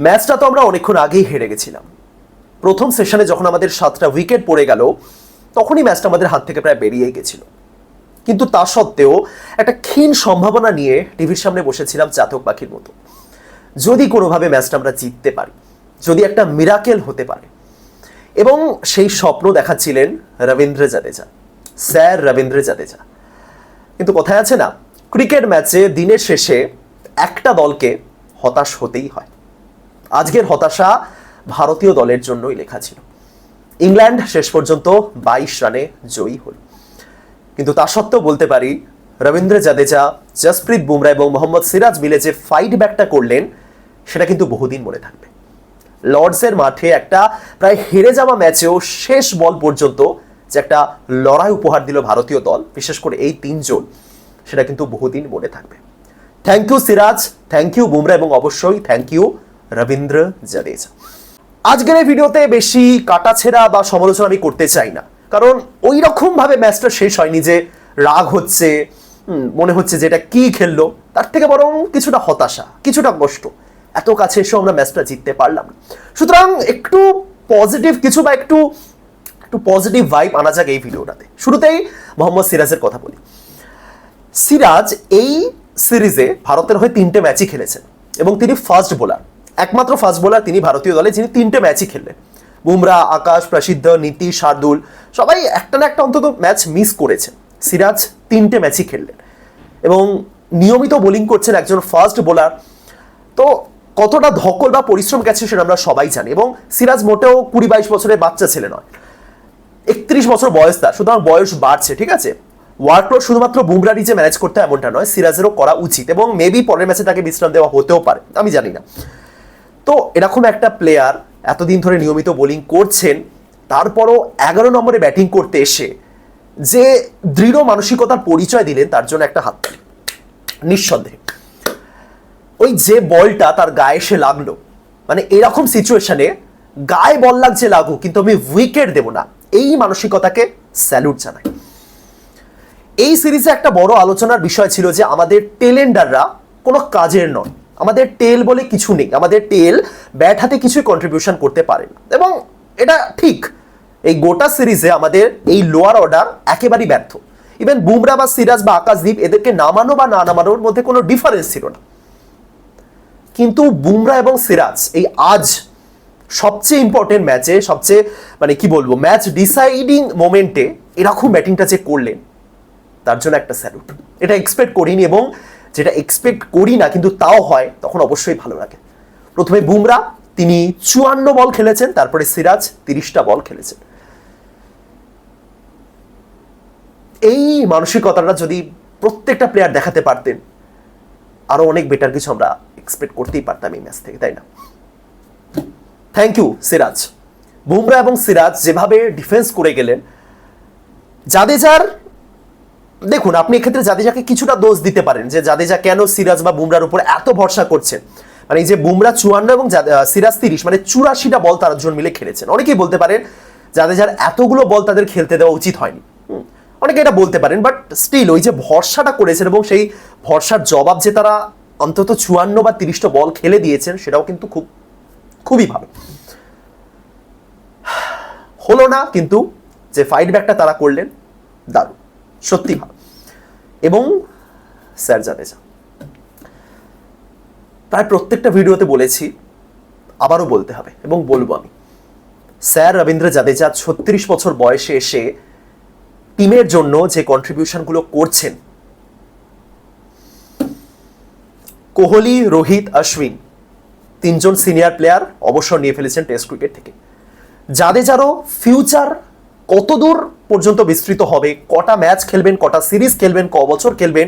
ম্যাচটা তো আমরা অনেকক্ষণ আগেই হেরে গেছিলাম। প্রথম সেশনে যখন আমাদের সাতটা উইকেট পড়ে গেল, তখনই ম্যাচটা আমাদের হাত থেকে প্রায় বেরিয়ে গেছিল। কিন্তু তা সত্ত্বেও একটা ক্ষীণ সম্ভাবনা নিয়ে টিভির সামনে বসেছিলাম চাতক পাখির মতো। যদি কোনোভাবে ম্যাচটা আমরা জিততে পারি, যদি একটা মিরাকেল হতে পারে। এবং সেই স্বপ্ন দেখাচ্ছিলেন রবীন্দ্র জাদেজা, স্যার রবীন্দ্র জাদেজা। কিন্তু কথায় আছে না, ক্রিকেট ম্যাচে দিনের শেষে একটা দলকে হতাশ হতেই হয়। আজকের হতাশা ভারতীয় দলের জন্যই লেখা ছিল। ইংল্যান্ড শেষ পর্যন্ত বাইশ রানে জয়ী হল। কিন্তু তা সত্ত্বেও বলতে পারি, রবীন্দ্র জাদেজা, জসপ্রীত বুমরা এবং মোহাম্মদ সিরাজ মিলে যে ফাইট ব্যাকটা করলেন, সেটা কিন্তু বহুদিন মনে থাকবে। লর্ডসের মাঠে একটা প্রায় হেরে যাওয়া ম্যাচেও শেষ বল পর্যন্ত যে একটা লড়াই উপহার দিল ভারতীয় দল, বিশেষ করে এই তিনজন, সেটা কিন্তু বহুদিন মনে থাকবে। Thank you Siraj. Thank you Bumrah এবং অবশ্যই থ্যাংক ইউ রবীন্দ্র জাদেজা। আজকের এই ভিডিওতে বেশি কাটাছেড়া বা সমালোচনা আমি করতে চাই না। কারণ ওই রকম ভাবে ম্যাচটা শেষ হয়নি যে রাগ হচ্ছে মনে হচ্ছে যে এটা কি খেললো, তার থেকে বরং কিছুটা হতাশা, কিছুটা কষ্ট। এত কাছে এসেও আমরা ম্যাচটা জিততে পারলাম সুতরাং একটু পজিটিভ কিছু বা একটু একটু পজিটিভ ভাইব আনা যাক এই ভিডিওটাতে। শুরুতেই মোহাম্মদ সিরাজের কথা বলি। সিরাজ এই সিরিজে ভারতের হয়ে তিনটে ম্যাচই খেলেছেন এবং তিনি ফার্স্ট বোলার একমাত্র ফার্স্ট বোলার তিনি ভারতীয় দলে, যিনি তিনটে ম্যাচই খেললেন। বুমরা, আকাশ, প্রসিদ্ধ, নীতি, শার্দুল, সবাই একটা না একটা অন্তত ম্যাচ মিস করেছে। সিরাজ তিনটে ম্যাচই খেললেন। এবং নিয়মিত বোলিং করছেন একজন ফার্স্ট বোলার। তো কতটা ধকল বা পরিশ্রম গেছে সেটা আমরা সবাই জানি এবং সিরাজ মোটেও কুড়ি বাইশ বছরের বাচ্চা ছেলে নয়। একত্রিশ বছর বয়স তার, সুতরাং বয়স বাড়ছে, ঠিক আছে? ওয়ার্কলোড শুধুমাত্র বুমরারই যে ম্যানেজ করতে এমনটা নয়, সিরাজেরও করা উচিত এবং মেবি পরের ম্যাচে তাকে বিশ্রাম দেওয়া হতেও পারে, আমি জানি না। তো এরকম একটা প্লেয়ার এতদিন ধরে নিয়মিত বোলিং করছেন, তারপরও এগারো নম্বরে ব্যাটিং করতে এসে যে দৃঢ় মানসিকতার পরিচয় দিলেন, তার জন্য একটা হাততালি। নিঃসন্দেহে। ওই যে বলটা তার গায়ে এসে লাগল মানে এরকম সিচুয়েশনে গায়ে বল লাগছে লাগুক, কিন্তু আমি উইকেট দেব না। এই মানসিকতাকে স্যালুট জানাই। এই সিরিজে একটা বড় আলোচনার বিষয় ছিল যে আমাদের টেলেন্ডাররা কোনো কাজের নয়। আমাদের টেল বলে কিছু নেই। আমাদের টেল ব্যাট হাতে কিছুই কন্ট্রিবিউশন করতে পারে না। এবং এটা ঠিক, এই গোটা সিরিজে আমাদের এই লোয়ার অর্ডার একেবারেই ব্যর্থ। ইভেন বুমরা বা সিরাজ বা আকাশদীপ এদেরকে নামানো বা না নামানোর মধ্যে কোনো ডিফারেন্স ছিল না। কিন্তু বুমরা এবং সিরাজ এই আজ সবচেয়ে ইম্পর্টেন্ট ম্যাচে সবচেয়ে মানে কি বলব ম্যাচ ডিসাইডিং মোমেন্টে এরকম ব্যাটিংটা যে করলেন, তার জন্য একটা স্যালুট এটা এক্সপেক্ট করিনি এবং যেটা এক্সপেক্ট করি না, কিন্তু তাও হয়, তখন অবশ্যই ভালো লাগে। প্রথমে বুমরা, তিনি চুয়ান্ন বল খেলেছেন, তারপরে সিরাজ তিরিশটা বল খেলেছেন। এই মানসিকতাটা যদি প্রত্যেকটা প্লেয়ার দেখাতে পারতেন, আরও অনেক বেটার কিছু আমরা এক্সপেক্ট করতেই পারতাম এই ম্যাচ থেকে, তাই না? Thank you Siraj. বুমরা এবং সিরাজ যেভাবে ডিফেন্স করে গেলেন, জাদেজার দেখুন, আপনি এক্ষেত্রে জাদেজাকে কিছুটা দোষ দিতে পারেন যে জাদেজা কেন সিরাজ বা বুমরার উপর এত ভরসা করছেন। মানে এই যে বুমরা চুয়ান্ন এবং সিরাজ তিরিশ মানে চুরাশিটা বল তারা দুজন মিলে খেলেছেন। অনেকেই বলতে পারেন জাদেজার এতগুলো বল তাদের খেলতে দেওয়া উচিত হয়নি। অনেকে এটা বলতে পারেন বাট স্টিল ওই যে ভরসাটা করেছেন এবং সেই ভরসার জবাব যে তারা অন্তত চুয়ান্ন বা তিরিশটা বল খেলে দিয়েছেন, সেটাও কিন্তু খুব, খুবই ভালো। হলো না, কিন্তু যে ফাইট ব্যাকটা তারা করলেন, দারুণ। সত্যি ভাব। এবং স্যার জাদেজা, প্রায় প্রত্যেকটা ভিডিওতে বলেছি, আবারও বলতে হবে এবং বলব আমি, স্যার রবীন্দ্র জাদেজা ছত্রিশ বছর বয়সে এসে টিমের জন্য যে কন্ট্রিবিউশনগুলো করছেন, কোহলি, রোহিত, অশ্বিন, তিনজন সিনিয়র প্লেয়ার অবসর নিয়ে ফেলেছেন টেস্ট ক্রিকেট থেকে। জাদেজারও ফিউচার কতদূর পর্যন্ত বিস্তৃত হবে, কটা ম্যাচ খেলবেন, কটা সিরিজ খেলবেন, ক বছর খেলবেন,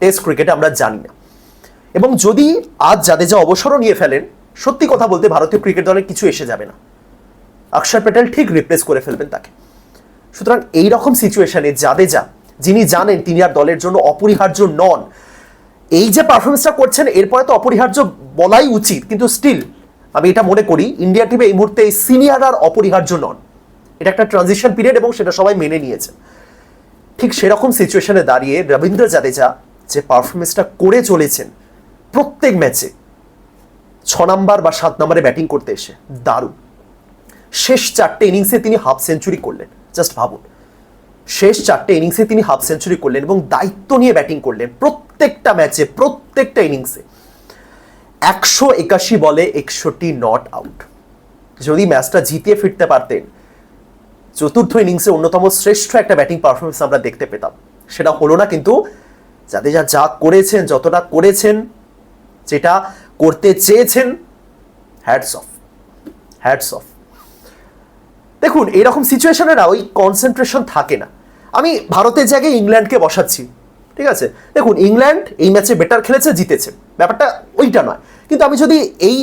টেস্ট ক্রিকেটে আমরা জানি না। এবং যদি আজ জাদেজা অবসরও নিয়ে ফেলেন, সত্যি কথা বলতে ভারতীয় ক্রিকেট দলে কিছু এসে যাবে না। অক্ষর প্যাটেল ঠিক রিপ্লেস করে ফেলবেন তাকে। সুতরাং এই রকম সিচুয়েশনে জাদেজা, যিনি জানেন তিনি আর দলের জন্য অপরিহার্য নন, এই যে পারফরমেন্সটা করছেন, এরপরে তো অপরিহার্য বলাই উচিত, কিন্তু স্টিল আমি এটা মনে করি ইন্ডিয়া টিমে এই মুহূর্তে সিনিয়র আর অপরিহার্য নন। এটা একটা ট্রানজিশন পিরিয়ড এবং সেটা সবাই মেনে নিয়েছে। ঠিক সেরকম সিচুয়েশনে দাঁড়িয়ে রবীন্দ্র জাদেজা যে পারফরমেন্সটা করে চলেছেন, প্রত্যেক ম্যাচে ছ নাম্বার বা সাত নম্বরে ব্যাটিং করতে এসে দারুণ। শেষ চারটে ইনিংসে তিনি হাফ সেঞ্চুরি করলেন জাস্ট ভাবুন। শেষ চারটে ইনিংসে তিনি হাফ সেঞ্চুরি করলেন এবং দায়িত্ব নিয়ে ব্যাটিং করলেন প্রত্যেকটা ম্যাচে প্রত্যেকটা ইনিংসে একশো একাশি বলে একষট্টি নট আউট যদি ম্যাচটা জিতিয়ে ফিরতে পারতেন চতুর্থ ইনিংসে অন্যতম শ্রেষ্ঠ একটা ব্যাটিং পারফরমেন্স আমরা দেখতে পেতাম। সেটা হলো না, কিন্তু যাদের যা যা করেছেন, যতটা করেছেন, যেটা করতে চেয়েছেন হ্যাটস অফ হ্যাটস অফ দেখুন এইরকম সিচুয়েশনে না ওই কনসেন্ট্রেশন থাকে না। আমি ভারতের জায়গায় ইংল্যান্ডকে বসাচ্ছি, ঠিক আছে? দেখুন, ইংল্যান্ড এই ম্যাচে বেটার খেলেছে, জিতেছে। ব্যাপারটা ওইটা নয়। কিন্তু আমি যদি এই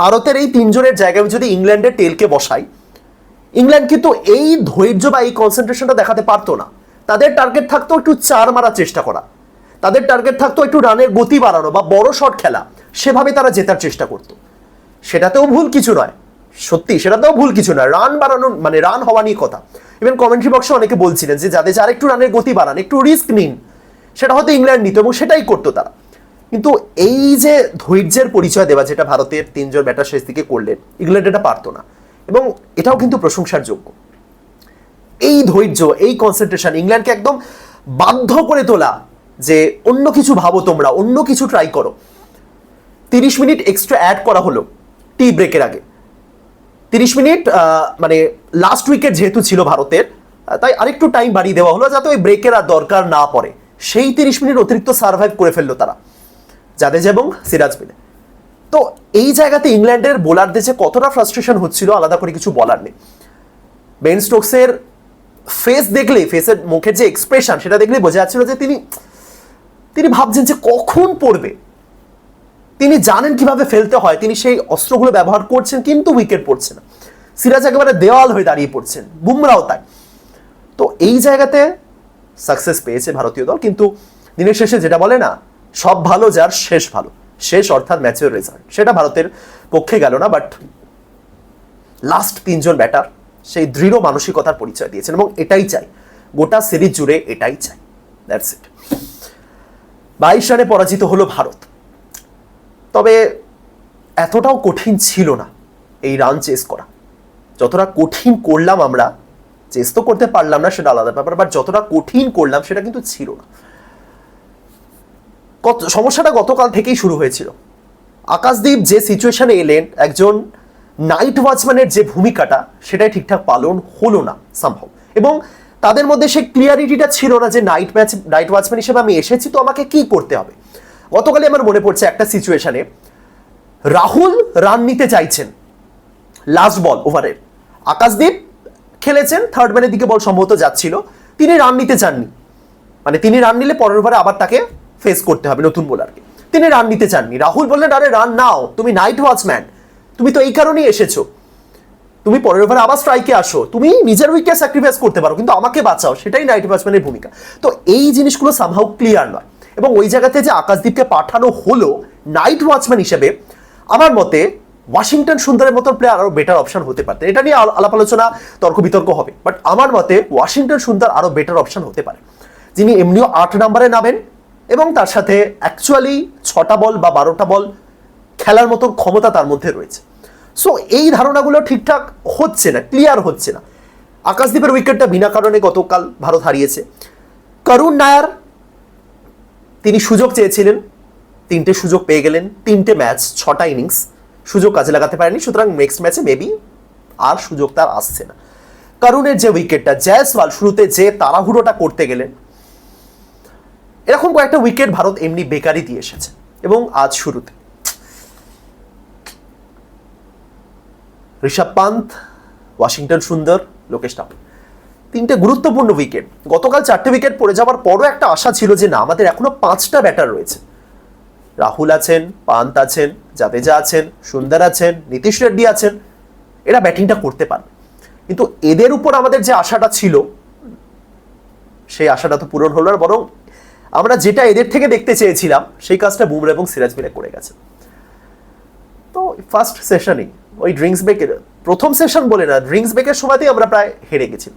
ভারতের এই তিনজনের জায়গায় আমি যদি ইংল্যান্ডের টেলকে বসাই ইংল্যান্ড কিন্তু এই ধৈর্য বা এই কনসেন্ট্রেশনটা দেখাতে পারতো না। তাদের টার্গেট থাকতো একটু চার মারার চেষ্টা করা। তাদের টার্গেট থাকতো একটু রানের গতি বাড়ানো বা বড় শট খেলা। সেভাবে তারা জেতার চেষ্টা করতো। সেটাতেও ভুল কিছু নয়। সত্যি, সেটাতেও ভুল কিছু নয়। রান বাড়ানো মানে রান হওয়া নিয়ে কথা। ইভেন কমেন্ট্রি বক্সে অনেকে বলছিলেন যে, যাদের আর একটু রানের গতি বাড়ান, একটু রিস্ক নিন, সেটা হয়তো ইংল্যান্ড নিত এবং সেটাই করতো তারা। কিন্তু এই যে ধৈর্যের পরিচয় দেওয়া, যেটা ভারতের তিনজন ব্যাটার শেষ দিকে করলেন, ইংল্যান্ড এটা পারতো না। এবং এটাও কিন্তু প্রশংসার যোগ্য। এই ধৈর্য, এই কনসেন্ট্রেশন ইংল্যান্ডকে একদম বাধ্য করে তোলা যে অন্য কিছু ভাবো তোমরা, অন্য কিছু ট্রাই করো। তিরিশ মিনিট এক্সট্রা অ্যাড করা হলো টি ব্রেকের আগে। তিরিশ মিনিট মানে লাস্ট উইকেট যেহেতু ছিল ভারতের তাই আরেকটু টাইম বাড়িয়ে দেওয়া হলো যাতে ওই ব্রেকের আর দরকার না পড়ে। সেই তিরিশ মিনিট অতিরিক্ত সার্ভাইভ করে ফেলল তারা। জাদেজা এবং সিরাজ মিলে তো এই জায়গাতে ইংল্যান্ডের বোলারদের যে কতটা ফ্রাস্ট্রেশন হচ্ছিল, আলাদা করে কিছু বলার নেই। বেন স্টোকসের ফেস দেখলে ফেসের মুখের যে এক্সপ্রেশন সেটা দেখলে বোঝা যাচ্ছিল যে তিনি তিনি ভাবছেন যে কখন পড়বে। তিনি জানেন কীভাবে ফেলতে হয়, তিনি সেই অস্ত্রগুলো ব্যবহার করছেন, কিন্তু উইকেট পড়ছে না। সিরাজ একেবারে দেওয়াল হয়ে দাঁড়িয়ে পড়ছেন বুমরাও তাই। তো এই জায়গাতে সাকসেস পেয়েছে ভারতীয় দল, কিন্তু দিনের শেষে যেটা বলে না, সব ভালো যার শেষ ভালো। শেষ অর্থাৎ ম্যাচের রেজাল্ট। সেটা ভারতের পক্ষে গেল না বাট লাস্ট তিনজন ব্যাটার সেই দৃঢ় মানসিকতার পরিচয় দিয়েছেন এবং এটাই চাই। গোটা সিরিজ জুড়ে এটাই চাই। দ্যাটস ইট বাইশ রানে পরাজিত হলো ভারত। তবে এতটাও কঠিন ছিল না এই রান চেস করা। যতটা কঠিন করলাম আমরা চেস তো করতে পারলাম না, সেটা আলাদা ব্যাপার বাট যতটা কঠিন করলাম, সেটা কিন্তু ছিল না। কত সমস্যাটা গতকাল থেকেই শুরু হয়েছিল। আকাশদীপ যে সিচুয়েশনে এলেন, একজন নাইট ওয়াচম্যানের যে ভূমিকাটা, সেটাই ঠিকঠাক পালন হলো না সম্ভব এবং তাদের মধ্যে সেই ক্লিয়ারিটিটা ছিল না যে নাইট ম্যাচ নাইট ওয়াচম্যান হিসেবে আমি এসেছি, তো আমাকে কি করতে হবে? গতকালে আমার মনে পড়ছে একটা সিচুয়েশনে রাহুল রান নিতে চাইছেন লাস্ট বল ওভারের আকাশদীপ খেলেছেন থার্ড ম্যানের দিকে বল সম্ভবত যাচ্ছিল। তিনি রান নিতে চাননি। মানে তিনি রান নিলে পরের ওভারে আবার তাকে ফেস করতে হবে নতুন বোলারকে। তিনি রান নিতে চাননি। রাহুল বললেন, আরে রান নাও। তুমি নাইট ওয়াচম্যান তুমি তো এই কারণেই এসেছ। তুমি পরের ওভারে আবার স্ট্রাইকে আসো। তুমি নিজের উইকেট স্যাক্রিফাইস করতে পারো, কিন্তু আমাকে বাঁচাও। সেটাই নাইট ওয়াচম্যানের ভূমিকা। তো এই জিনিসগুলো সামহাউ ক্লিয়ার নয়। এবং ওই জায়গাতে যে আকাশদীপকে পাঠানো হলো নাইট ওয়াচম্যান হিসেবে, আমার মতে ওয়াশিংটন সুন্দরের মতন প্লেয়ার আরও বেটার অপশন হতে পারতেন। এটা নিয়ে আলাপ আলোচনা তর্ক বিতর্ক হবে। বাট আমার মতে ওয়াশিংটন সুন্দর আরও বেটার অপশন হতে পারে। যিনি এমনিও আট নম্বরে নামেন এবং তার সাথে অ্যাকচুয়ালি ছটা বল বা বারোটা বল খেলার মতো ক্ষমতা তার মধ্যে রয়েছে। সো এই ধারণাগুলো ঠিকঠাক হচ্ছে না ক্লিয়ার হচ্ছে না। আকাশদ্বীপের উইকেটটা বিনা কারণে গতকাল ভারত হারিয়েছে। করুণ নায়ার, তিনি সুযোগ চেয়েছিলেন, তিনটে সুযোগ পেয়ে গেলেন, তিনটে ম্যাচ ছটা ইনিংস সুযোগ কাজে লাগাতে পারেনি সুতরাং নেক্সট ম্যাচে মেবি আর সুযোগ তার আসছে না। করুণের যে উইকেটটা জয়সওয়াল শুরুতে যে তাড়াহুড়োটা করতে গেলেন এরকম কয়েকটা উইকেট ভারত এমনি বেকারই দিয়ে এসেছে, এবং আজ শুরুতে। ঋষভ পান্ত, ওয়াশিংটন সুন্দর, লোকেশ রাহুল তিনটে গুরুত্বপূর্ণ উইকেট গতকাল চারটে উইকেট পড়ে যাওয়ার পরও একটা আশা ছিল যে, না, আমাদের এখনও পাঁচটা ব্যাটার রয়েছে। রাহুল আছেন, পান্ত আছেন, জাদেজা আছেন, সুন্দর আছেন, নীতিশ রেড্ডি আছেন, এরা ব্যাটিংটা করতে পারবে। কিন্তু এদের উপর আমাদের যে আশাটা ছিল, সেই আশাটা তো পূরণ হলো না, বরং আমরা যেটা এদের থেকে দেখতে চেয়েছিলাম, সেই কাজটা বুমরা এবং সিরাজ মিলে করে গেছে। তো ফার্স্ট সেশনেই ওই ড্রিঙ্কস ব্রেকের প্রথম সেশন বলে না ড্রিঙ্কস ব্রেকের সময়তেই আমরা প্রায় হেরে গেছি।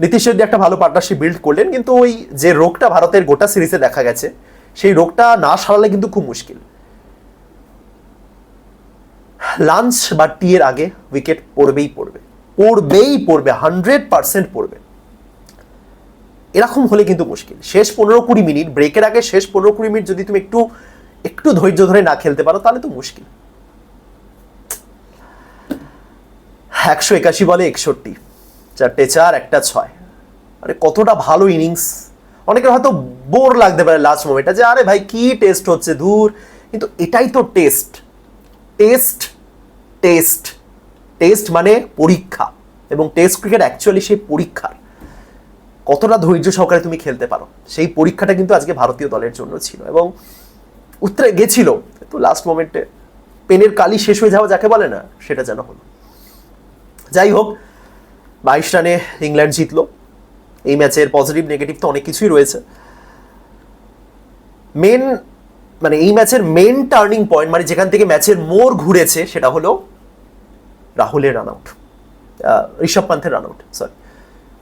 নীতিশ রেড্ডি একটা ভালো পার্টনারশিপ বিল্ড করলেন, কিন্তু ওই যে রোগটা ভারতের গোটা সিরিজে দেখা গেছে, সেই রোগটা না সারালে কিন্তু খুব মুশকিল। লাঞ্চ বা টি এর আগে উইকেট পড়বেই পড়বে। পড়বেই পড়বে হান্ড্রেড পার্সেন্ট পড়বে। এরকম হলে কিন্তু মুশকিল। শেষ পনেরো কুড়ি মিনিট ব্রেকের আগে শেষ পনেরো কুড়ি মিনিট যদি তুমি একটু একটু ধৈর্য ধরে না খেলতে পারো, তাহলে তো মুশকিল। একশো একাশি বলে একষট্টি। চারটে চার, একটা ছয়। আরে কতটা ভালো ইনিংস অনেকের হয়তো বোর লাগতে পারে লাস্ট মোমেন্টটা যে, আরে ভাই, কি টেস্ট হচ্ছে দূর কিন্তু এটাই তো টেস্ট টেস্ট টেস্ট টেস্ট মানে পরীক্ষা। এবং টেস্ট ক্রিকেট অ্যাকচুয়ালি সেই পরীক্ষার। কতটা ধৈর্য সহকারে তুমি খেলতে পারো? সেই পরীক্ষাটা কিন্তু আজকে ভারতীয় দলের জন্য ছিল এবং উত্তরে গেছিল তো লাস্ট মোমেন্টে পেনের কালি শেষ হয়ে যাওয়া যাকে বলে না, সেটা যেন হলো। যাই হোক, বাইশ রানে ইংল্যান্ড জিতলো। এই ম্যাচের পজিটিভ নেগেটিভ তো অনেক কিছুই রয়েছে। মেন মানে এই ম্যাচের মেন টার্নিং পয়েন্ট মানে যেখান থেকে ম্যাচের মোড় ঘুরেছে, সেটা হলো রাহুলের রান আউট ঋষভ পান্থের রান আউট সরি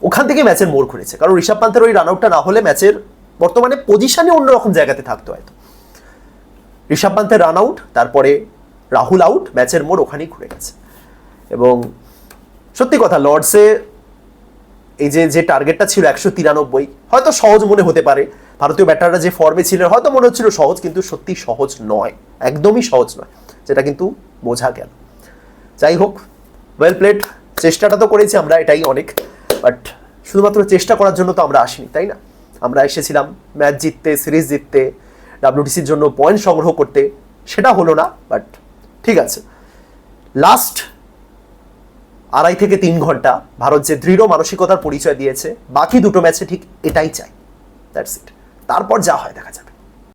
ওখান থেকে ম্যাচের মোড় ঘুরেছে কারণ ঋষভ পান্থের ওই রান আউটটা না হলে ম্যাচের বর্তমানে পজিশনে অন্যরকম জায়গাতে থাকতো হয়তো। ঋষভ পান্থের রান আউট তারপরে রাহুল আউট ম্যাচের মোড় ওখানেই ঘুরে গেছে। এবং সত্যি কথা, লর্ডসে এই যে যে টার্গেটটা ছিল একশো তিরানব্বই, হয়তো সহজ মনে হতে পারে। ভারতীয় ব্যাটাররা যে ফর্মে ছিলেন হয়তো মনে হচ্ছিল সহজ, কিন্তু সত্যি সহজ নয়। একদমই সহজ নয়, যেটা কিন্তু বোঝা গেল। যাই হোক ওয়েল প্লেড চেষ্টাটা তো করেছি আমরা এটাই অনেক বাট শুধুমাত্র চেষ্টা করার জন্য তো আমরা আসিনি, তাই না? আমরা এসেছিলাম ম্যাচ জিততে, সিরিজ জিততে, ডাব্লিউটিসির জন্য পয়েন্ট সংগ্রহ করতে, সেটা হলো না বাট ঠিক আছে। লাস্ট আড়াই থেকে তিন ঘণ্টা ভারত যে দৃঢ় মানসিকতার পরিচয় দিয়েছে, বাকি দুটো ম্যাচে ঠিক এটাই চাই দ্যাটস ইট তারপর যা হয় দেখা যাবে।